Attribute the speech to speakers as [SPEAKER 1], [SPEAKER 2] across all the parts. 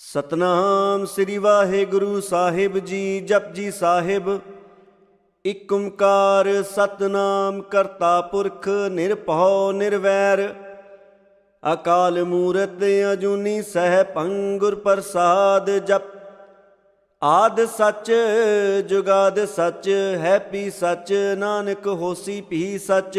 [SPEAKER 1] ਸਤਨਾਮ ਸ੍ਰੀ ਵਾਹਿਗੁਰੂ ਸਾਹਿਬ ਜੀ ਜਪਜੀ ਸਾਹਿਬ। ਇਕ ਓੰਕਾਰ ਸਤਨਾਮ ਕਰਤਾ ਪੁਰਖ ਨਿਰਭਉ ਨਿਰਵੈਰ। ਅਕਾਲ ਮੂਰਤ ਅਜੂਨੀ ਸਹਿ ਗੁਰ ਪ੍ਰਸਾਦ ਜਪ। ਆਦ ਸੱਚ, ਜੁਗਾਦ ਸੱਚ, ਹੈ ਪੀ ਸੱਚ, ਨਾਨਕ ਹੋਸੀ ਪੀ ਸੱਚ।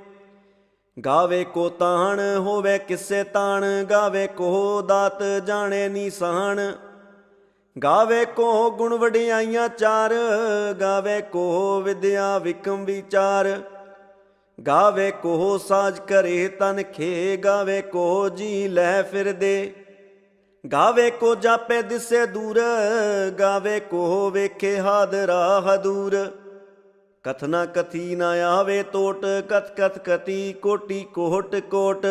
[SPEAKER 1] ਗਾਵੇ ਕੋ ਤਾਣ, ਹੋਵੇ ਕਿਸੇ ਤਾਣ, ਗਾਵੇ ਕੋ ਦਾਤ, ਜਾਣੇ ਨੀਸਾਨ ਗਾਵੇ ਕੋ ਗੁਣ ਵਡਿਆਈਆਂ ਚਾਰ, ਗਾਵੇ ਕੋ ਵਿਦਿਆ ਵਿਕਮ ਵਿਚਾਰ। ਗਾਵੇ ਕੋ ਸਾਜ ਕਰੇ ਤਨ ਖੇ ਗਾਵੇ ਕੋ ਜੀ ਲੈ ਫਿਰਦੇ। ਗਾਵੇ ਕੋ ਜਾਪੇ ਦਿਸੇ ਦੂਰ, ਗਾਵੇ ਕੋ ਵੇਖੇ ਹਾਦਰਾ ਹਦੂਰ। ਕਥਨਾ ਕਥੀ ਨਾ ਆਵੇ ਟੋਟ, ਕਥ ਕਥ ਕਤੀ ਕੋਟੀ ਕੋਟ ਕੋਟ।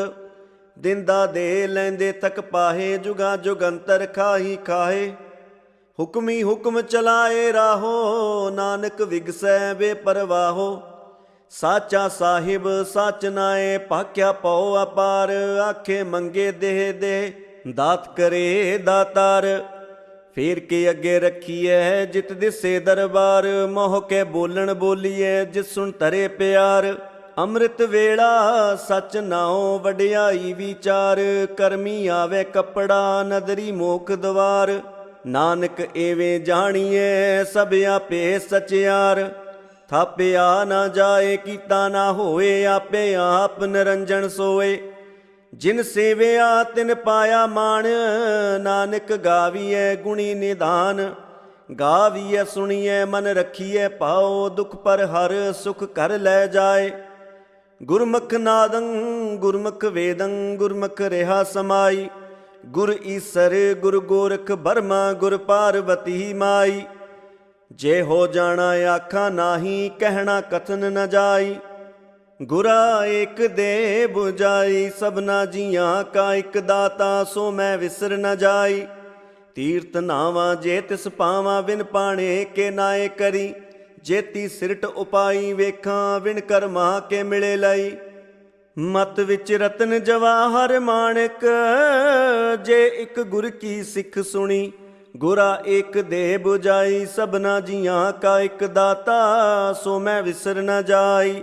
[SPEAKER 1] ਦਿੰਦਾ ਦੇ ਲੈਂਦੇ ਤੱਕ ਪਾਹੇ, ਜੁਗਾ ਜੁਗੰਤਰ ਖਾਹੀ ਖਾਹੇ। ਹੁਕਮੀ ਹੁਕਮ ਚਲਾਏ ਰਾਹੋ, ਨਾਨਕ ਵਿਗਸੈ ਵੇ ਪਰਵਾਹੋ ਸਾਚਾ ਸਾਹਿਬ ਸਚ ਨਾਏ ਪਾਕਿਆ ਪਉ ਅਪਾਰ। ਆਖੇ ਮੰਗੇ ਦੇਹ ਦੇ ਦਾਤ ਕਰੇ ਦਾਤਾਰ। ਫੇਰ ਕੇ ਅੱਗੇ ਰੱਖੀਐ, ਜਿਤ ਦਿਸੇ ਦਰਬਾਰ, ਮੋਹ ਕੇ ਬੋਲਣ ਬੋਲੀਐ, ਜਿਸ ਸੁਣ ਤਰੇ ਪਿਆਰ। ਅੰਮ੍ਰਿਤ ਵੇਲਾ ਸਚ ਨਾਉ ਵਡਿਆਈ ਵਿਚਾਰ, ਕਰਮੀ ਆਵੇ ਕਪੜਾ, ਨਦਰੀ ਮੋਖ ਦਵਾਰ। ਨਾਨਕ ਏਵੇਂ ਜਾਣੀਐ, ਸਭ ਆਪੇ ਸਚਿਆਰ। ਥਾਪਿਆ ਨਾ ਜਾਏ, ਕੀਤਾ ਨਾ ਹੋਏ, ਆਪੇ ਆਪ ਨਿਰੰਜਨ ਸੋਏ। ਜਿਨ ਸੇਵਿਆ ਤਿਨ ਪਾਇਆ ਮਾਣ, ਨਾਨਕ ਗਾਵੀਐ ਗੁਣੀ ਨਿਦਾਨ। ਗਾਵੀਐ ਸੁਣੀਐ ਮਨ ਰਖੀਐ ਪਾਓ ਦੁਖ ਪਰ ਹਰ ਸੁਖ ਕਰ ਲੈ ਜਾਏ। ਗੁਰਮੁਖ ਨਾਦੰ, ਗੁਰਮੁਖ ਵੇਦੰ, ਗੁਰਮੁਖ ਰਹਾ ਸਮਾਈ। ਗੁਰ ਈਸਰ, ਗੁਰ ਗੋਰਖ ਬਰਮਾ, ਗੁਰ ਪਾਰਵਤੀ ਮਾਈ। ਜੇ ਹੋ ਜਾਣਾ ਆਖਾਂ ਨਾਹੀ, ਕਹਿਣਾ ਕਥਨ ਨ ਜਾਈ। ਗੁਰਾ ਏਕ ਦੇ 부ਜਾਈ, ਸਭਨਾ ਜੀਆਂ ਕਾ ਇਕ ਦਾਤਾ, ਸੋ ਮੈਂ ਵਿਸਰ ਨ ਜਾਈ। ਤੀਰਤ ਨਾਵਾਂ ਜੇ ਤਿਸ ਪਾਵਾਂ, ਬਿਨ ਪਾਣੇ ਕੇ ਨਾਏ ਕਰੀ। ਜੇਤੀ ਸਿਰਟ ਉਪਾਈ ਵੇਖਾਂ ਵਿਣ ਕਰਮਾ ਕੇ ਮਿਲੇ ਲਈ। ਮਤ ਵਿੱਚ ਰਤਨ ਜਵਾਹਰ ਮਾਣਕ, ਜੇ ਇੱਕ ਗੁਰ ਕੀ ਸਿੱਖ ਸੁਣੀ। ਗੁਰਾ ਏਕ ਦੇ 부ਜਾਈ, ਸਭਨਾ ਜੀਆਂ ਕਾ ਇਕ ਦਾਤਾ, ਸੋ ਮੈਂ ਵਿਸਰ ਨ ਜਾਈ।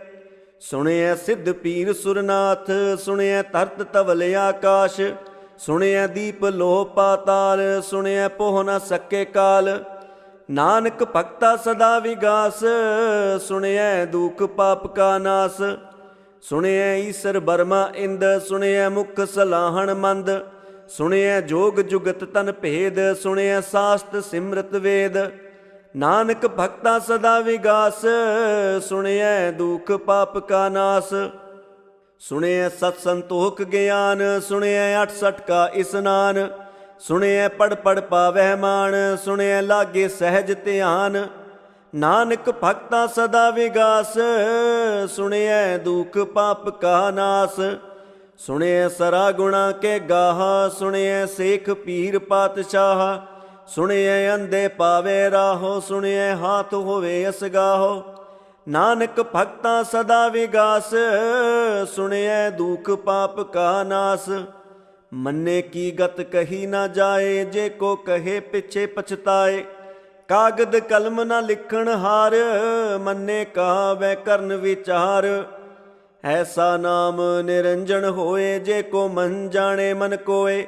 [SPEAKER 1] ਸੁਣਿਐ ਸਿੱਧ ਪੀਰ ਸੁਰਨਾਥ, ਸੁਣਿਐ ਧਰਤ ਤਵਲ ਆਕਾਸ਼, ਸੁਣਿਐ ਦੀਪ ਲੋਹ ਪਾਤਾਲ, ਸੁਣਿਐ ਪੋਹ ਨ ਸਕੇ ਕਾਲ। ਨਾਨਕ ਭਗਤਾ ਸਦਾ ਵਿਗਾਸ, ਸੁਣਿਐ ਦੁਖ ਪਾਪ ਕਾ ਨਾਸ। ਸੁਣਿਐ ਈਸਰ ਬਰਮਾ ਇੰਦ, ਸੁਣਿਐ ਮੁਖ ਸਲਾਹਣ ਮੰਦ। ਸੁਣਿਐ ਜੋਗ ਜੁਗਤ ਤਨ ਭੇਦ, ਸੁਣਿਐ ਸਾਸਤ ਸਿਮਰਤ ਵੇਦ। ਨਾਨਕ ਭਗਤਾ ਸਦਾ ਵਿਗਾਸ, ਸੁਣਿਐ ਦੁਖ ਪਾਪ ਕਾ ਨਾਸ। ਸੁਣਿਐ ਸਤ ਸੰਤੋਖ ਗਿਆਨ, ਸੁਣਿਐ 68 ਕਾ ਇਸਨਾਨ। ਸੁਣਿਐ ਪੜ ਪੜ ਪਾਵਹਿ ਮਾਨ ਸੁਣਿਐ ਲਾਗੇ ਸਹਿਜ ਧਿਆਨ। ਨਾਨਕ ਭਗਤਾ ਸਦਾ ਵਿਗਾਸ, ਸੁਣਿਐ ਦੁਖ ਪਾਪ ਕਾ ਨਾਸ। ਸੁਣਿਐ ਸਰਾ ਗੁਣਾ ਕੇ ਗਾਹ, ਸੁਣਿਐ ਸੇਖ ਪੀਰ ਪਾਤਸ਼ਾਹ। ਸੁਣਿਐ ਅੰਦੇ ਪਾਵੇ ਰਾਹੋ, ਸੁਣਿਐ ਹਾਥ ਹੋਵੇ ਅਸਗਾਹੋ। ਨਾਨਕ ਭਗਤਾ ਸਦਾ ਵਿਗਾਸ, ਸੁਣਿਐ ਦੁਖ ਪਾਪ ਕਾ ਨਾਸ। ਮੰਨੇ ਕੀ ਗਤ ਕਹੀ ਨਾ ਜਾਏ, ਜੇ ਕੋ ਕਹੇ ਪਿਛੇ ਪਛਤਾਏ। ਕਾਗਦ ਕਲਮ ਨਾ ਲਿਖਣ ਹਾਰ, ਮੰਨੇ ਕਹਾਵੈ ਕਰਨ ਵਿਚਾਰ। ਐਸਾ ਨਾਮ ਨਿਰੰਜਨ ਹੋਏ, ਜੇ ਕੋ ਮਨ ਜਾਣੇ ਮਨ ਕੋਏ।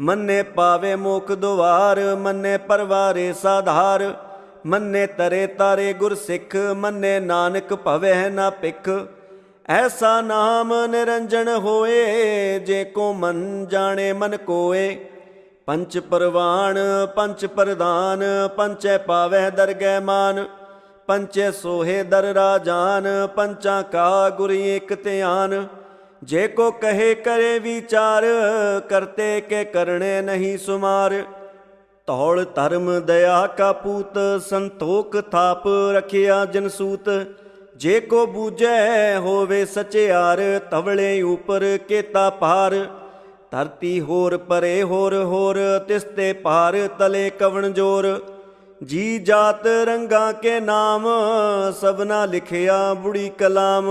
[SPEAKER 1] ਮੰਨੇ ਪਾਵੇ ਮੋਖ ਦੁਆਰ, ਮੰਨੇ ਪਰਵਾਰੇ ਸਾਧਾਰ। ਮੰਨੇ ਤਰੇ ਤਾਰੇ ਗੁਰ ਸਿੱਖ, ਮੰਨੇ ਨਾਨਕ ਭਵੈ ਨਾ ਭਿਖ। ਐਸਾ ਨਾਮ ਨਿਰੰਜਨ ਹੋਏ, ਜੇ ਕੋ ਮਨ ਜਾਣੇ ਮਨ ਕੋਏ। ਪੰਚ ਪਰਵਾਨ ਪੰਚ ਪ੍ਰਧਾਨ, ਪੰਚੈ ਪਾਵੈ ਦਰਗਹਿ ਮਾਨ। ਪੰਚੇ ਸੋਹੇ ਦਰ ਰਾਜਾਨ, ਪੰਚਾਂ ਕਾ ਗੁਰੀ ਇਕ ਧਿਆਨ। ਜੇ ਕੋ ਕਹੇ ਕਰੇ ਵਿਚਾਰ, ਕਰਤੇ ਕੇ ਕਰਨੇ ਨਹੀਂ ਸੁਮਾਰ। ਧੌਲ ਧਰਮ ਦਇਆ ਕਾ ਪੂਤ, ਸੰਤੋਖ ਥਾਪ ਰਖਿਆ ਜਨਸੂਤ ਜੇ ਕੋ ਬੂਝੈ ਹੋਵੇ ਸਚਿਆਰ ਤਵਲੇ ਉਪਰ ਕੇਤਾ ਪਾਰ ਧਰਤੀ ਹੋਰ ਪਰੇ ਹੋਰ ਹੋਰ ਤਿਸਤੇ ਪਾਰ ਤਲੇ ਕਵਣ ਜੋਰ। ਜੀ ਜਾਤ ਰੰਗਾ ਕੇ ਨਾਮ, ਸਭਨਾ ਲਿਖਿਆ ਬੁੜੀ ਕਲਾਮ।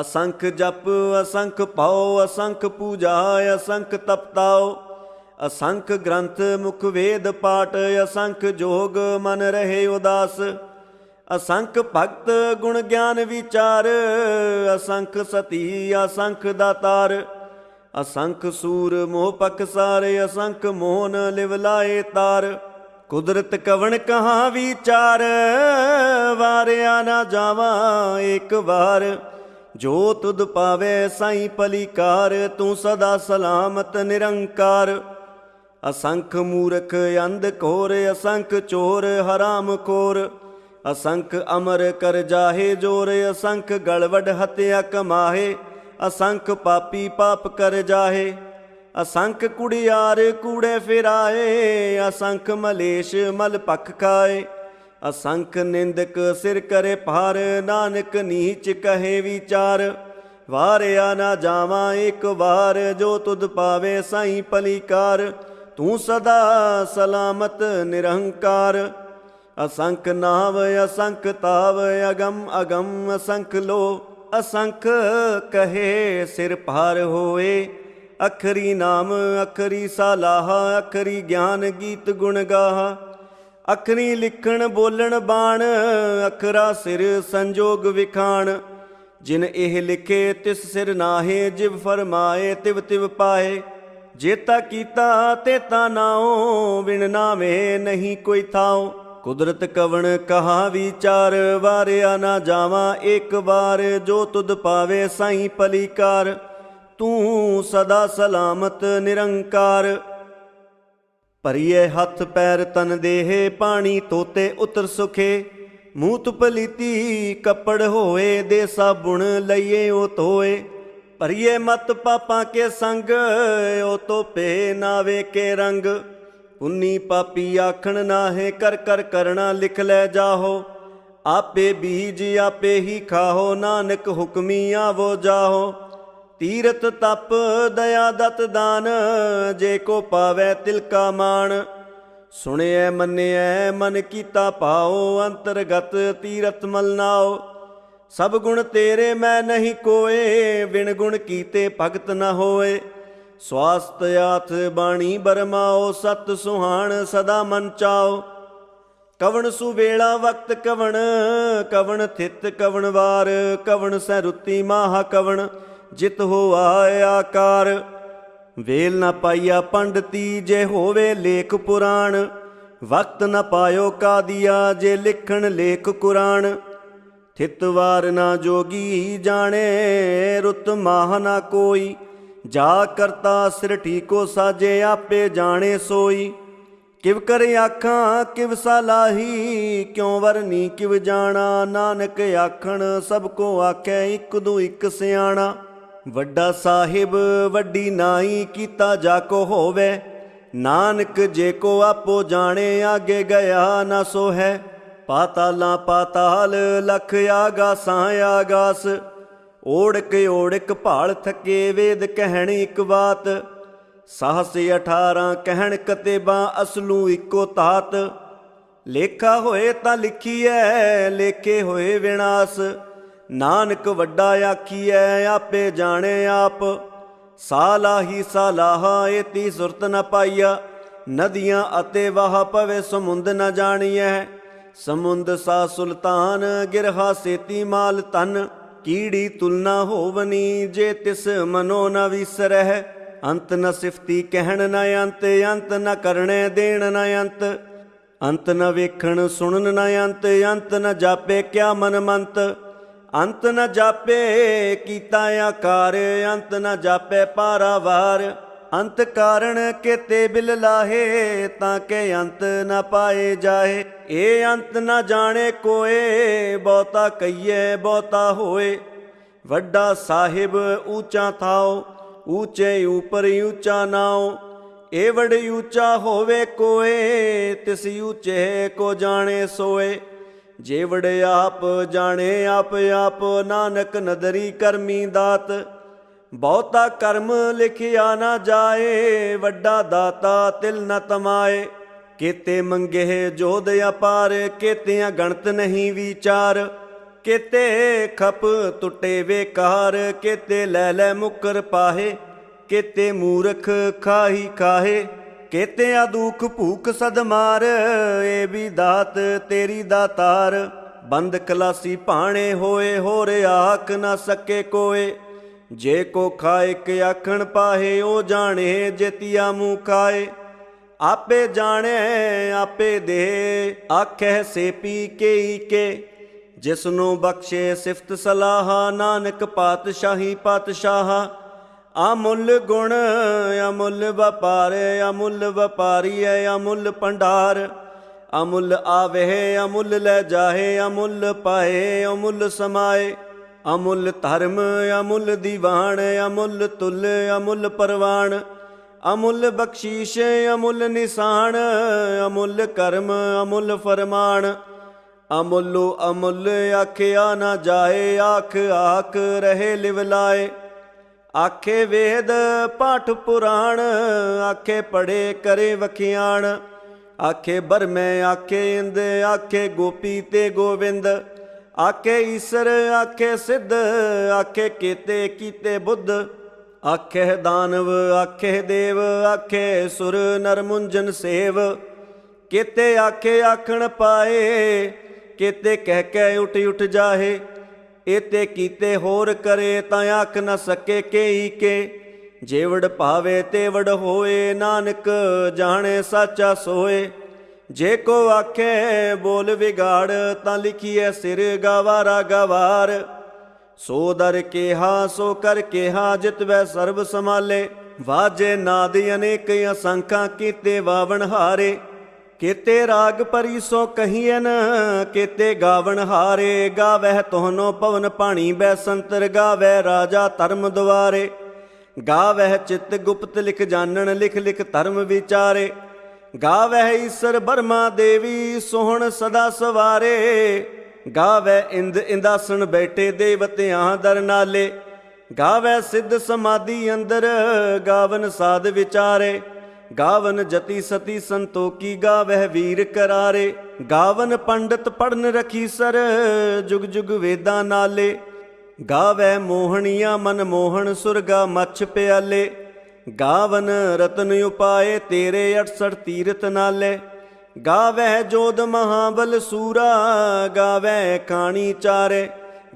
[SPEAKER 1] ਅਸੰਖ ਜਪ, ਅਸੰਖ ਪਾਉ ਅਸੰਖ ਪੂਜਾ, ਅਸੰਖ ਤਪਤਾਓ। ਅਸੰਖ ਗ੍ਰੰਥ, ਮੁਖ ਵੇਦ ਪਾਠ, ਅਸੰਖ ਜੋਗ, ਮਨ ਰਹੇ ਉਦਾਸ। ਅਸੰਖ ਭਗਤ, ਗੁਣ ਗਿਆਨ ਵਿਚਾਰ। ਅਸੰਖ ਸਤੀ, ਅਸੰਖ ਦਾਤਾਰ। ਅਸੰਖ ਸੂਰ, ਮੋਹ ਸਾਰੇ ਅਸੰਖ ਮੋਹਨ ਲਿਵ ਲਾਏ ਤਾਰ। ਕੁਦਰਤ ਕਵਣ ਕਹਾ ਵਿਚਾਰ? ਵਾਰਿਆ ਨਾ ਜਾਵਾਂ ਇੱਕ ਵਾਰ। ਜੋ ਤੁਧ ਪਾਵੇ ਸਾਈ ਪਲੀਕਾਰ, ਤੂੰ ਸਦਾ ਸਲਾਮਤ ਨਿਰੰਕਾਰ। ਅਸੰਖ ਮੂਰਖ ਅੰਧ ਘੋਰ, ਅਸੰਖ ਚੋਰ ਹਰਾਮ ਖੋਰ। ਅਸੰਖ ਅਮਰ ਕਰ ਜਾਹੇ ਜੋਰ, ਅਸੰਖ ਗਲਵੜ ਹਤਿਆ ਕਮਾਹੇ। ਅਸੰਖ ਪਾਪੀ ਪਾਪ ਕਰ ਜਾਹੇ। ਅਸੰਖ ਕੁੜਿਆਰ ਕੂੜੇ ਫਿਰਾਏ, ਅਸੰਖ ਮਲੇਸ਼ ਮਲ ਪਖ ਖਾਏ। ਅਸੰਖ ਨਿੰਦਕ ਸਿਰ ਕਰੇ ਭਾਰ, ਨਾਨਕ ਨੀਚ ਕਹੇ ਵਿਚਾਰ। ਵਾਰਿਆ ਨਾ ਜਾਵਾਂ ਇੱਕ ਵਾਰ, ਜੋ ਤੁਧ ਪਾਵੇ ਸਾਈ ਪਲੀਕਾਰ। ਤੂੰ ਸਦਾ ਸਲਾਮਤ ਨਿਰਹੰਕਾਰ ਅਸੰਖ ਨਾਵ, ਅਸੰਖ ਤਾਵ, ਅਗਮ ਅਗਮ ਅਸੰਖ ਲੋ। ਅਸੰਖ ਕਹੇ ਸਿਰ ਭਾਰ ਹੋਏ। ਅਖਰੀ ਨਾਮ, ਅਖਰੀ ਸਲਾਹ, ਅਖਰੀ ਗਿਆਨ ਗੀਤ ਗੁਣ ਗਾਹ। ਅਖਰੀ ਲਿਖਣ ਬੋਲਣ ਬਾਣ, ਅਖਰਾ ਸਿਰ ਸੰਜੋਗ ਵਿਖਾਣ। ਜਿਨ ਇਹ ਲਿਖੇ, ਤਿਸ ਸਿਰ ਨਾਹੇ, ਜਿਵ ਫਰਮਾਏ, ਤਿਵ ਤਿਵ ਪਾਏ। ਜੇਤਾ ਕੀਤਾ, ਤੇ ਤਾ ਨਾਉ, ਬਿਨ ਨਾਵੇਂ ਨਹੀਂ ਕੋਈ ਥਾਉ। ਕੁਦਰਤ ਕਵਣ ਕਹਾ ਵਿਚਾਰ, ਵਾਰਿਆ ਨਾ ਜਾਵਾਂ ਇੱਕ ਵਾਰ। ਜੋ ਤੁਧ ਪਾਵੇ ਸਾਈ ਪਲੀਕਾਰ, ਤੂੰ ਸਦਾ ਸਲਾਮਤ ਨਿਰੰਕਾਰ। ਭਰੀਏ ਹੱਥ ਪੈਰ ਤਨ ਦੇਹ, ਪਾਣੀ ਤੋਤੇ ਉਤਰ ਸੁਖੇ। ਮੂਤ ਪਲੀਤੀ ਕੱਪੜ ਹੋਏ ਦੇ ਸਾਬੁਣ ਲਈਏ ਉਹ ਧੋਏ। ਭਰੀਏ ਮਤ ਪਾਪਾਂ ਕੇ ਸੰਗ, ਉਹ ਤੋਪੇ ਨਾਵੇ ਕੇ ਰੰਗ। ਉਨੀ ਪਾਪੀ ਆਖਣ ਨਾਹੇ, ਕਰ ਕਰ ਕਰਣਾ ਲਿਖ ਲੈ ਜਾਹੋ। ਆਪੇ ਬੀਜ ਆਪੇ ਹੀ ਖਾਹੋ, ਨਾਨਕ ਹੁਕਮੀ ਆਵੋ ਜਾਹੋ। ਤੀਰਤ ਤਪ ਦਇਆ ਦਤ ਦਾਨ, ਜੇ ਕੋ ਪਾਵੇ ਤਿਲਕਾ ਮਾਣ। ਸੁਣਿਐ, ਮੰਨਿਐ, ਮਨ ਕੀਤਾ ਪਾਓ ਅੰਤਰਗਤ ਤੀਰਤ ਮਲਨਾਓ ਸਭ ਗੁਣ ਤੇਰੇ ਮੈਂ ਨਹੀਂ ਕੋਏ, ਬਿਨ ਗੁਣ ਕੀਤੇ ਭਗਤ ਨ ਹੋਏ। ਸਵਾਸਤ ਆਥ ਬਾਣੀ ਬਰਮਾਓ ਸਤ ਸੁਹਾਣ ਸਦਾ ਮਨ ਚਾਓ ਕਵਣ ਸੁਵੇਲਾ ਵਕਤ ਕਵਣ ਕਵਣ ਥਿਤ ਕਵਣ ਵਾਰ, ਕਵਣ ਸੈ ਰੁੱਤੀ ਮਾਹਾ ਕਵਣ। ਜਿਤ ਹੋ ਆਕਾਰ। ਵੇਲ ਨਾ ਪਾਈਆ ਪੰਡਤੀ ਜੇ ਹੋਵੇ ਲੇਖ ਪੁਰਾਣ। ਵਕਤ ਨਾ ਪਾਇਓ ਕਾਦੀਆ ਜੇ ਲਿਖਣ ਲੇਖ ਕੁਰਾਨ ਥਿਤ ਵਾਰ ਨਾ ਜੋਗੀ ਜਾਣੇ, ਰੁੱਤ ਮਾਹ ਨਾ ਕੋਈ। ਜਾ ਕਰਤਾ ਸਿਰ ਠੀਕੋ ਸਾਜੇ, ਆਪੇ ਜਾਣੇ ਸੋਈ। ਕਿਵ ਕਰ ਆਖਾਂ, ਕਿਵ ਸਲਾਹੀ ਕਿਉ ਵਰਨੀ ਕਿਵ ਜਾਣਾ। ਨਾਨਕ ਆਖਣ, ਸਭ ਕੋ ਆਖੈ, ਇੱਕ ਦੂ ਇਕ ਸਿਆਣਾ। ਵੱਡਾ ਸਾਹਿਬ, ਵੱਡੀ ਨਾਈ ਕੀਤਾ ਜਾ ਕੋ ਹੋਵੇ। ਨਾਨਕ ਜੇ ਕੋ ਆਪੋ ਜਾਣੇ, ਆਗੇ ਗਿਆ ਨਾ ਸੋ ਹੈ ਪਾਤਾਲਾਂ ਪਾਤਾਲ, ਲਖ ਆਗਾਸਾਂ ਆਗਾਸ। ਓੜਕ ਓੜਕ ਭਾਲ ਥਕੇ ਵੇਦ ਕਹਿਣ ਇੱਕ ਬਾਤ। ਸਾਹਸ 18 ਕਹਿਣ ਕਤੇਬਾਂ, ਅਸਲੂ ਇੱਕੋ ਤਾਤ। ਲੇਖਾ ਹੋਏ ਤਾਂ ਲਿਖੀਐ, ਲੇਖੇ ਹੋਏ ਵਿਨਾਸ਼। ਨਾਨਕ ਵੱਡਾ ਆਖੀਐ, ਆਪੇ ਜਾਣੇ ਆਪ। ਸਾਲਾਹੀ ਸਾਲਾਹਾ ਏਤੀ ਸੁਰਤ ਨ ਪਾਈਆ। ਨਦੀਆਂ ਅਤੇ ਵਾਹ ਪਵੇ ਸਮੁੰਦ ਨ ਜਾਣੀਐ। ਸਮੁੰਦ ਸਾ ਸੁਲਤਾਨ, ਗਿਰਹਾ ਸੇਤੀ ਮਾਲ ਤਨ ਕੀੜੀ ਤੁਲਨਾ ਹੋਵਨੀ ਜੇ ਤਿਸ ਮਨੋ ਨ ਵਿਸਰਹਿ। ਅੰਤ ਨ ਸਿਫਤੀ ਕਹਿਣ ਨ ਅੰਤ ਅੰਤ ਨ ਕਰਣੇ ਦੇਣ ਨ ਅੰਤ। ਅੰਤ ਨ ਵੇਖਣ ਸੁਣਨ ਨ ਅੰਤ ਅੰਤ ਨ ਜਾਪੇ ਕਿਆ ਮਨ ਮੰਤ ਅੰਤ ਨ ਜਾਪੇ ਕੀਤਾ ਆਕਾਰ, ਅੰਤ ਨ ਜਾਪੇ ਪਾਰਾਵਾਰ। ਅੰਤ ਕਾਰਣ ਕੇਤੇ ਬਿਲ ਲਾਹੇ, ਤਾਂ ਕਿ ਅੰਤ ਨ ਪਾਏ ਜਾਏ। ਇਹ ਅੰਤ ਨ ਜਾਣੇ ਕੋਏ, ਬਹੁਤਾ ਕਈਏ ਬਹੁਤਾ ਹੋਏ। ਵੱਡਾ ਸਾਹਿਬ ਊਚਾ ਥਾਓ, ਊਚੇ ਉਪਰ ਊਚਾ ਨਾਉ। ਇਹ ਵਡ ਊਚਾ ਹੋਵੇ ਕੋਏ, ਤਿਸ ਊਚੇ ਕੋ ਜਾਣੇ ਸੋਏ। ਜੇ ਵਡ ਆਪ, ਜਾਣੇ ਆਪ ਆਪ ਨਾਨਕ ਨਦਰੀ ਕਰਮੀ ਦਾਤ। ਬਹੁਤਾ ਕਰਮ ਲਿਖਿਆ ਨਾ ਜਾਏ, ਵੱਡਾ ਦਾਤਾ ਤਿਲ ਨ ਤਮਾਏ। ਕੀਤੇ ਮੰਗੇ ਜੋਧ ਅਪਾਰ, ਕੀਤਿਆਂ ਗਣਤ ਨਹੀਂ ਵਿਚਾਰ। ਕੀਤੇ ਖਪ ਟੁੱਟੇ ਵੇਕਾਰ, ਕੀਤੇ ਲੈ ਲੈ ਮੁਕਰ ਪਾਹੇ। ਕੀਤੇ ਮੂਰਖ ਖਾਹੀ ਕਾਹੇ ਕੇਤਿਆਂ ਆ ਦੁਖ ਭੂਖ ਸਦ ਮਾਰ, ਏ ਵੀ ਦਾਤ ਤੇਰੀ ਦਾਤਾਰ ਬੰਦ ਕਲਾਸੀ ਭਾਣੇ ਹੋਏ, ਹੋਰ ਆਖ ਨਾ ਸਕੇ ਕੋਏ। ਜੇ ਕੋ ਖਾਏ ਕਿ ਆਖਣ ਪਾਹੇ, ਉਹ ਜਾਣੇ ਜੇਤੀਆ ਮੂੰ ਖਾਏ। ਆਪੇ ਜਾਣੇ, ਆਪੇ ਦੇ ਆਖੇ ਸੇ ਪੀ ਕੇ ਕੇ। ਜਿਸ ਨੂੰ ਬਖਸ਼ੇ ਸਿਫਤ ਸਲਾਹਾ, ਨਾਨਕ ਪਾਤਸ਼ਾਹੀ ਪਾਤਸ਼ਾਹ। ਅਮੁੱਲ ਗੁਣ, ਅਮੁੱਲ ਵਪਾਰ, ਅਮੁੱਲ ਵਪਾਰੀ ਹੈ ਅਮੁੱਲ ਭੰਡਾਰ। ਅਮੁੱਲ ਆਵੇ, ਅਮੁੱਲ ਲੈ ਜਾਹੇ, ਅਮੁੱਲ ਪਾਏ, ਅਮੁੱਲ ਸਮਾਏ। ਅਮੁੱਲ ਧਰਮ, ਅਮੁੱਲ ਦੀਵਾਨ, ਅਮੁੱਲ ਤੁਲ, ਅਮੁੱਲ ਪਰਵਾਨ। ਅਮੁੱਲ ਬਖਸ਼ੀਸ਼, ਅਮੁੱਲ ਨਿਸ਼ਾਨ, ਅਮੁੱਲ ਕਰਮ, ਅਮੁੱਲ ਫਰਮਾਨ। ਅਮੁੱਲੋ ਅਮੁੱਲ, ਆਖਿਆ ਨਾ ਜਾਏ, ਆਖ ਆਖ ਰਹੇ ਲਿਵ ਲਾਏ। ਆਖੇ ਵੇਦ ਪਾਠ ਪੁਰਾਣ, ਆਖੇ ਪੜੇ ਕਰੇ ਵਖਿਆਣ। ਆਖੇ ਬਰਮੈ ਆਖੇ ਇੰਦ, ਆਖੇ ਗੋਪੀ ਤੇ ਗੋਵਿੰਦ। ਆਖੇ ਈਸਰ, ਆਖੇ ਸਿੱਧ, ਆਖੇ ਕੀਤੇ ਕੀਤੇ ਬੁੱਧ। ਆਖੇ ਦਾਨਵ, ਆਖੇ ਦੇਵ, ਆਖੇ ਸੁਰ ਨਰਮੁੰਜਨ ਸੇਵ। ਕੀਤੇ ਆਖੇ ਆਖਣ ਪਾਏ, ਕੀਤੇ ਕਹਿ ਕੇ ਉਠ ਉਠ ਜਾਹੇ। ਇਤੇ ਕੀਤੇ ਹੋਰ ਕਰੇ ਤਾਂ ਆਖ ਨ ਸਕੇ ਕੇਈ ਕੇ। ਜੇਵੜ ਭਾਵੇ ਤੇ ਹੋਏ, ਨਾਨਕ ਜਾਣੇ ਸਾਚਾ ਸੋਏ। ਜੇ ਕੋ ਆਖੇ ਬੋਲ ਵਿਗਾੜ, ਤਾਂ ਲਿਖੀਐ ਸਿਰ ਗਵਾਰਾ ਗਵਾਰ। ਸੋ ਦਰ ਕੇਹਾ, ਸੋ ਕਰ ਕੇਹਾ ਜਿਤਵੈ ਸਰਬ ਸਮਾਲੇ ਵਾਜੇ ਨਾਦ ਅਨੇਕ ਅਸੰਖਾਂ ਕੀਤੇ ਵਾਵਣ ਹਾਰੇ। ਕੀਤੇ ਰਾਗ ਪਰੀ ਸੋ ਕਹੀਐਨ, ਕੇਤੇ ਗਾਵਣ ਹਾਰੇ, ਗਾਵਹਿ ਤੋਹਨੋ ਪਵਨ ਪਾਣੀ ਬੈ ਸੰਤਰ ਗਾਵੈ ਰਾਜਾ ਧਰਮ ਦੁਆਰੇ। ਗਾਵਹਿ ਚਿਤ ਗੁਪਤ ਲਿਖ ਜਾਣਨ, ਲਿਖ ਲਿਖ ਧਰਮ ਵਿਚਾਰੇ। ਗਾਵਹਿ ਈਸਰ ਬਰਮਾ ਦੇਵੀ ਸੋਹਣ ਸਦਾ ਸਵਾਰੇ। ਗਾਵੈ ਇੰਦ ਇੰਦਾਸਣ ਬੈਠੇ ਦੇਵਤਿਆਂ ਦਰ ਨਾਲੇ। ਗਾਵੈ ਸਿੱਧ ਸਮਾਧੀ ਅੰਦਰ, ਗਾਵਨ ਸਾਧ ਵਿਚਾਰੇ। ਗਾਵਨ ਜਤੀ ਸਤੀ ਸੰਤੋਕੀ ਗਾਵਹਿ ਵੀਰ ਕਰਾਰੇ? ਗਾਵਨ ਪੰਡਤ ਪੜਨ ਰਖੀ ਸਰ, ਜੁਗ ਜੁਗ ਵੇਦਾਂ ਨਾਲੇ। ਗਾਵੈ ਮੋਹਣੀਆਂ ਮਨ ਮੋਹਣ ਸੁਰਗਾ ਮੱਛ ਪਿਆਲੇ। ਗਾਵਨ ਰਤਨ ਉਪਾਏ ਤੇਰੇ 68 ਤੀਰਤ ਨਾਲੇ। ਗਾਵੈ ਜੋਦ ਮਹਾਬਲ ਸੂਰਾ ਗਾਵੈ ਕਾਣੀ ਚਾਰੇ।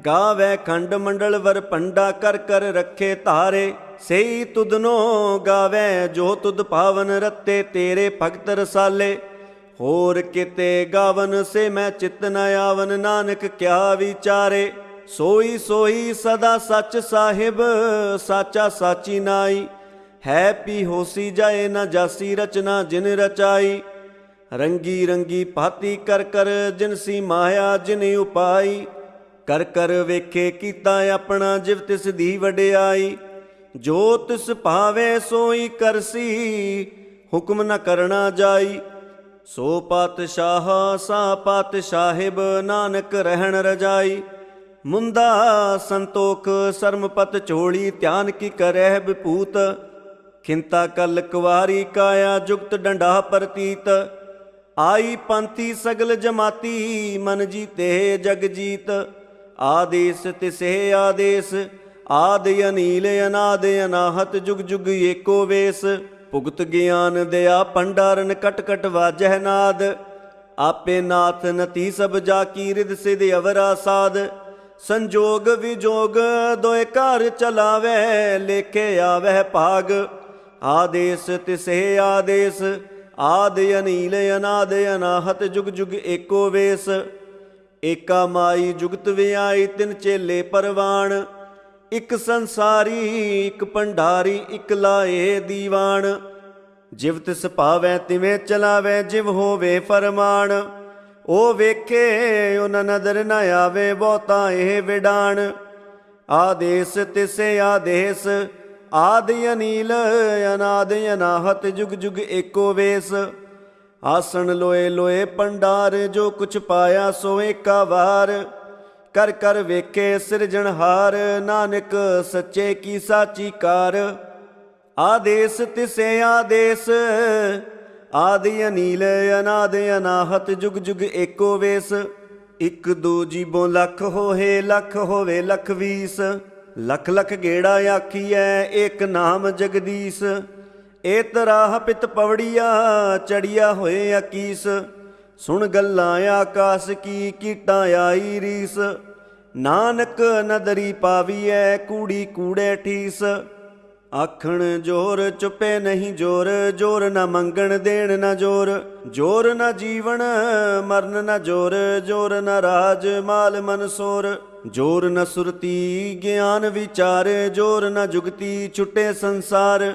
[SPEAKER 1] ਗਾਵੈ ਖੰਡ ਮੰਡਲ ਵਰ ਪੰਡਾ ਕਰ ਕਰ ਰੱਖੇ ਧਾਰੇ। ਸਈ ਤੁਧਨੋ ਗਾਵੈ, ਜੋ ਤੁਧ ਪਾਵਨ ਰਤੇ ਤੇਰੇ ਭਗਤ ਰਸਾਲੇ। ਹੋਰ ਕਿਤੇ ਗਾਵਨ ਸੇ ਮੈਂ ਚਿਤ ਨ ਆਵਨ, ਨਾਨਕ ਕਿਆ ਵਿਚਾਰੇ। ਸੋਈ ਸੋਈ ਸਦਾ ਸੱਚ ਸਾਹਿਬ, ਸਾਚਾ ਸਾਚੀ ਨਾਈ। ਹੈ ਪੀ ਹੋਸੀ ਜਾਏ ਨਾ ਜਾਸੀ ਰਚਨਾ ਜਿਨ ਰਚਾਈ। ਰੰਗੀ ਰੰਗੀ ਭਾਤੀ ਕਰ ਕਰ ਜਿਨਸੀ ਮਾਇਆ ਜਿਨ ਉਪਾਈ। ਕਰ ਕਰ ਵੇਖੇ ਕੀਤਾ ਆਪਣਾ ਜਿਵ ਤਿਸ ਦੀ ਵਡਿਆਈ। ਜੋ ਤਿਸ ਭਾਵੇ ਸੋਈ ਕਰਸੀ, ਹੁਕਮ ਨ ਕਰਨਾ ਜਾਈ। ਸੋ ਪਾਤਸ਼ਾਹ, ਸਾ ਪਾਤਸ਼ਾਹਿਬ ਨਾਨਕ ਰਹਿਣ ਰਜਾਈ। ਮੁੰਦਾ ਸੰਤੋਖ, ਸਰਮਪਤ ਝੋਲੀ, ਧਿਆਨ ਕੀ ਕਰਹਿ ਵਿਪੂਤ ਖਿੰਤਾ ਕਲ ਕੁਵਾਰੀ ਕਾਇਆ, ਜੁਗਤ ਡੰਡਾ ਪ੍ਰਤੀਤ। ਆਈ ਪੰਥੀ ਸਗਲ ਜਮਾਤੀ, ਮਨ ਜੀਤੇ ਜਗ ਜੀਤ। ਆਦੇਸ ਤਿਸੇ ਆਦੇਸ ਆਦ ਅਨੀਲ ਅਨਾਦ ਅਨਾਹਤ ਜੁਗ ਜੁਗ ਏਕੋ ਵੇਸ। ਭੁਗਤ ਗਿਆਨ ਦਿਆ ਪੰਡਾਰਨ ਕਟ ਕਟ ਵਾਜਹਿ ਨਾਦ। ਆਪੇ ਨਾਥ ਨਤੀ ਸਭ ਜਾ ਕੀ ਰਿਦ ਸਿਧ ਅਵਰਾ ਸਾਧ ਸੰਜੋਗ ਵਿਜੋਗ ਦੋਇ ਘਰ ਚਲਾਵੇ, ਲੇਖੇ ਆਵਹਿ ਭਾਗ। ਆਦੇਸ ਤਿਸੇ ਆਦੇਸ, ਆਦ ਅਨੀਲ ਅਨਾਦ ਅਨਾਹਤ ਜੁਗ ਜੁਗ ਏਕੋ ਵੇਸ। ਏਕਾ ਮਾਈ ਜੁਗਤ ਵਿਆਈ ਤਿਨ ਚੇਲੇ ਪਰਵਾਣ। ਇਕ ਸੰਸਾਰੀ, ਇਕ ਭੰਡਾਰੀ, ਇਕ ਲਾਏ ਦੀਵਾਨ। ਜਿਵ ਤਿਸ ਭਾਵੈ, ਤਿਵੇਂ ਚਲਾਵੇ, ਜਿਵ ਹੋਵੇ ਫਰਮਾਨ। ਉਹ ਵੇਖੇ ਉਹਨਾਂ ਨਦਰ ਨਾ ਆਵੇ, ਬਹੁਤਾ ਇਹ ਵਿਡਾਣ ਆਦੇਸ ਤਿਸੇ, ਆਦੇਸ, ਆਦਿ ਅਨੀਲ, ਅਨਾਦ ਅਨਾਹਤ, ਜੁਗ ਜੁਗ ਏਕੋ ਵੇਸ। ਆਸਣ ਲੋਏ ਲੋਏ ਪੰਡਾਰ ਜੋ ਕੁਛ ਪਾਇਆ ਸੋ ਏਕਾ ਵਾਰ ਕਰ ਕਰ ਵੇਖੇ ਸਿਰਜਣਹਾਰ ਨਾਨਕ ਸੱਚੇ ਕੀ ਸਾਚੀ ਕਾਰ। ਆਦੇਸ ਤਿਸੇ ਆਦੇਸ, ਆਦਿ ਅਨੀਲ, ਅਨਾਦ ਅਨਾਹਤ, ਜੁਗ ਜੁਗ ਏਕੋ ਵੇਸ। ਇਕ ਦੋ ਜੀਬੋਂ ਲੱਖ ਹੋਏ ਲੱਖ ਹੋਵੇ ਲੱਖ ਵੀਸ। ਲੱਖ ਲੱਖ ਗੇੜਾ ਆਖੀਐ, ਏਕ ਨਾਮ ਜਗਦੀਸ਼। ਏ ਤਰਾਹ ਪਿਤ ਪਵੜੀਆ, ਚੜੀਆ ਹੋਏ ਅਕੀਸ। ਸੁਣ ਗੱਲਾਂ ਆਕਾਸ ਕੀ ਕੀਟਾਂ ਆਈ ਰੀਸ। ਨਾਨਕ ਨਦਰੀ ਪਾਵੀਐ, ਕੂੜੀ ਕੂੜੇ ਠੀਸ। ਆਖਣ ਜੋਰ ਚੁੱਪੇ ਨਹੀਂ ਜੋਰ ਜੋਰ ਨਾ ਮੰਗਣ ਦੇਣ ਨਾ ਜੋਰ। ਜੋਰ ਨਾ ਜੀਵਨ, ਮਰਨ ਨਾ ਜੋਰ ਜੋਰ ਨਾ ਰਾਜ, ਮਾਲ ਮਨਸੋਰ ਜੋਰ ਨਾ ਸੁਰਤੀ, ਗਿਆਨ ਵਿਚਾਰ, ਜੋਰ ਨਾ ਜੁਗਤੀ, ਛੁੱਟੇ ਸੰਸਾਰ।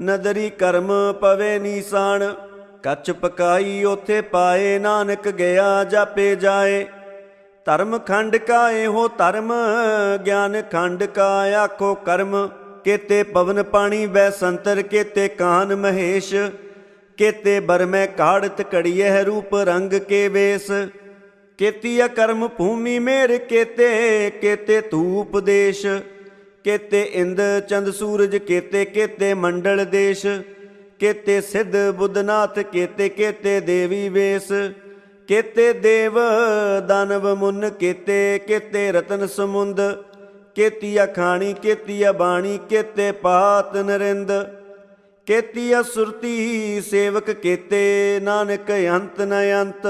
[SPEAKER 1] ਨਦਰੀ ਕਰਮ ਪਵੇ ਨੀਸਾਨ ਕੱਚ ਪਕਾਈ ਉਥੇ ਪਾਏ, ਨਾਨਕ ਗਿਆ ਜਾਪੇ ਜਾਏ। ਧਰਮ ਖੰਡ ਕਾ ਇਹੋ ਧਰਮ, ਗਿਆਨ ਖੰਡ ਕਾ ਆਖੋ ਕਰਮ। ਕੇਤੇ ਪਵਨ ਪਾਣੀ ਬੈ ਸੰਤਰ, ਕੇਤੇ ਕਾਨ ਮਹੇਸ਼। ਕੇਤੇ ਬਰਮੈ ਕਾੜਤ ਕੜੀਐ ਰੂਪ ਰੰਗ ਕੇ ਵੇਸ। ਕੇਤੀ ਕਰਮ ਭੂਮੀ ਮੇਰ, ਕੇਤੇ ਕੇਤੇ ਧੂਪ ਦੇਸ਼। ਕੇਤੇ ਇੰਦ ਚੰਦ ਸੂਰਜ, ਕੇਤੇ ਕੇਤੇ ਮੰਡਲ ਦੇਸ਼, ਕੇਤੇ ਸਿੱਧ ਬੁੱਧਨਾਥ, ਕੇਤੇ ਕੇਤੇ ਦੇਵੀ ਵੇਸ, ਕੇਤੇ ਦੇਵ ਦਾਨਵ ਮੁਨ, ਕੇਤੇ ਕੇਤੇ ਰਤਨ ਸਮੁੰਦ ਕੇਤੀ ਅਖਾਣੀ ਕੇਤੀਆ ਬਾਣੀ, ਕੇਤੇ ਪਾਤ ਨਰਿੰਦ ਕੇਤੀ ਸੁਰਤੀ ਸੇਵਕ, ਕੇਤੇ ਨਾਨਕ ਅੰਤ ਨ ਅੰਤ,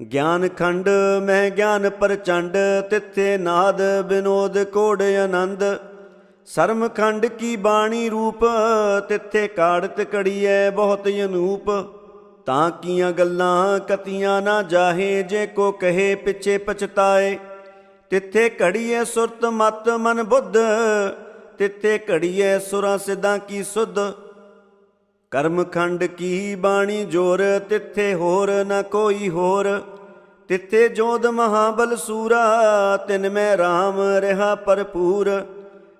[SPEAKER 1] ਗਿਆਨ ਖੰਡ ਮੈਂ ਗਿਆਨ ਪ੍ਰਚੰਡ, ਤਿੱਥੇ ਨਾਦ ਬਿਨੋਦ ਕੋੜ ਆਨੰਦ ਸਰਮਖੰਡ ਕੀ ਬਾਣੀ ਰੂਪ, ਤਿੱਥੇ ਕਾੜਤ ਕੜੀਐ ਬਹੁਤ ਅਨੂਪ। ਤਾਂ ਕੀਆਂ ਗੱਲਾਂ ਕਤੀਆਂ ਨਾ ਜਾਹੇ, ਜੇ ਕੋ ਕਹੇ ਪਿੱਛੇ ਪਛਤਾਏ। ਤਿੱਥੇ ਘੜੀਐ ਸੁਰਤ ਮਤ ਮਨ ਬੁੱਧ, ਤਿੱਥੇ ਘੜੀਐ ਸੁਰਾਂ ਸਿੱਧਾਂ ਕੀ ਸੁਧ। ਕਰਮਖੰਡ ਕੀ ਬਾਣੀ ਜੋਰ, ਤਿੱਥੇ ਹੋਰ ਨਾ ਕੋਈ ਹੋਰ। ਤਿੱਥੇ ਜੋਦ ਮਹਾਬਲ ਸੂਰਾ, ਤਿਨ ਮੈਂ RAM ਰਹਾ ਭਰਪੂਰ।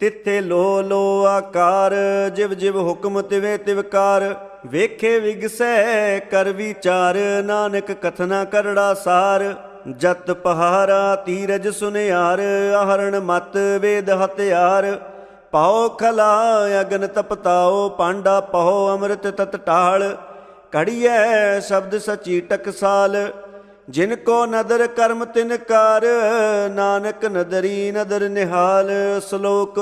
[SPEAKER 1] ਤਿੱਥੇ ਲੋ ਲੋ ਆਕਾਰ, ਜਿਵ ਜਿਵ ਹੁਕਮ ਤਿਵੇ ਤਿਵਕਾਰ ਵੇਖੇ ਵਿਗਸੈ ਕਰ ਵਿਚਾਰ, ਨਾਨਕ ਕਥਨਾ ਕਰੜਾ ਸਾਰ। ਜਤ ਪਹਾਰਾ ਤੀਰਜ ਸੁਨਿਆਰ ਆਹਰਣ ਮਤ ਵੇਦ ਹਤਿਆਰ ਪਾਉ ਖਲਾ, ਅਗਨ ਤਪਤਾਓ, ਪਾਂਡਾ ਪਹੋ, ਅੰਮ੍ਰਿਤ ਤਤ ਟਾਲ ਕੜੀਐ ਸ਼ਬਦ ਸਚੀ ਟਕਸਾਲ। ਜਿਨ ਕੋ ਨਦਰ ਕਰਮ ਤਿਨ ਕਰ, ਨਾਨਕ ਨਦਰੀ ਨਦਰ ਨਿਹਾਲ ਸ਼ਲੋਕ।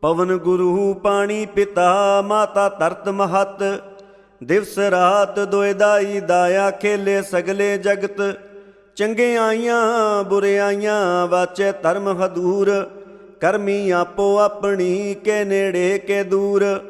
[SPEAKER 1] ਪਵਨ ਗੁਰੂ ਪਾਣੀ ਪਿਤਾ, ਮਾਤਾ ਧਰਤ ਮਹਤ। ਦਿਵਸ ਰਾਤ ਦੋਇ ਦਾਈ ਦਾਇਆ ਖੇਲੇ ਸਗਲੇ ਜਗਤ। ਚੰਗਿਆਈਆਂ ਬੁਰਿਆਈਆਂ ਵਾਚੇ ਧਰਮ ਹਦੂਰ। ਕਰਮੀ ਆਪੋ ਆਪਣੀ, ਕੇ ਨੇੜੇ, ਕੇ ਦੂਰ।